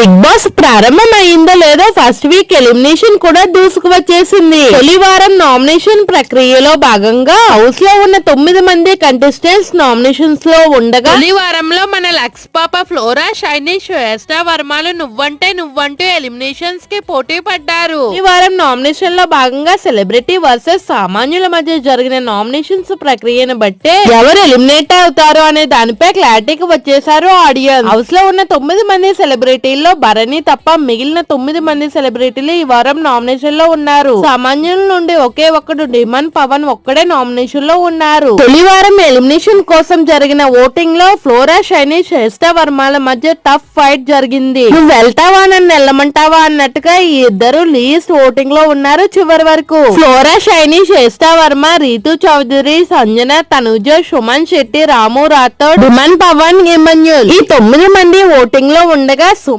Big boss ప్రారంభమైందో లేదో first week elimination కూడా దూసుకు వచ్చేసింది. తొలి వారం నామినేషన్ ప్రక్రియలో భాగంగా హౌస్లో ఉన్న తొమ్మిది మంది కంటెస్టెంట్స్ నామినేషన్స్లో ఉండగా తొలి వారంలో మన లక్స్ పాప ఫ్లోరా షైనీ శ్వేస్త వర్మలు నువ్వంటే నువ్వంటూ ఎలిమినేషన్స్కి పోటీ పడ్డారు. ఈ వారం నామినేషన్లో భాగంగా సెలబ్రిటీ వర్సెస్ సామాన్యుల మధ్య జరిగిన నామినేషన్స్ ప్రక్రియను బట్టే ఎవరు ఎలిమినేట్ అవుతారు అనే దానిపై క్లారిటీకి వచ్చేసారు ఆడియన్స్. హౌస్లో ఉన్న తొమ్మిది మంది సెలబ్రిటీల్లో భరణి తప్ప మిగిలిన తొమ్మిది మంది సెలబ్రిటీలు ఈ వారం నామినేషన్లో ఉన్నారు. సామాన్యుల నుండి ఒకే ఒక్కడు డిమన్ పవన్ ఒక్కడే నామినేషన్లో ఉన్నారు. తొలి వారం ఎలిమినేషన్ కోసం జరిగిన ఓటింగ్లో ఫ్లోరా షైనీ శ్రేష్ట వర్మల మధ్య టఫ్ ఫైట్ జరిగింది. నువ్వు వెళ్తావా నన్ను వెళ్ళమంటావా? అన్నట్టుగా ఈ ఇద్దరు లీస్ట్ ఓటింగ్లో ఉన్నారు చివరి వరకు. Flora Saini Shreshta Varma Ritu Chaudhary Sanjana Tanuja Suman Shetty Ramu Rathod Demon Pavan Emmanuel ఈ తొమ్మిది మంది ఓటింగ్లో ఉండగా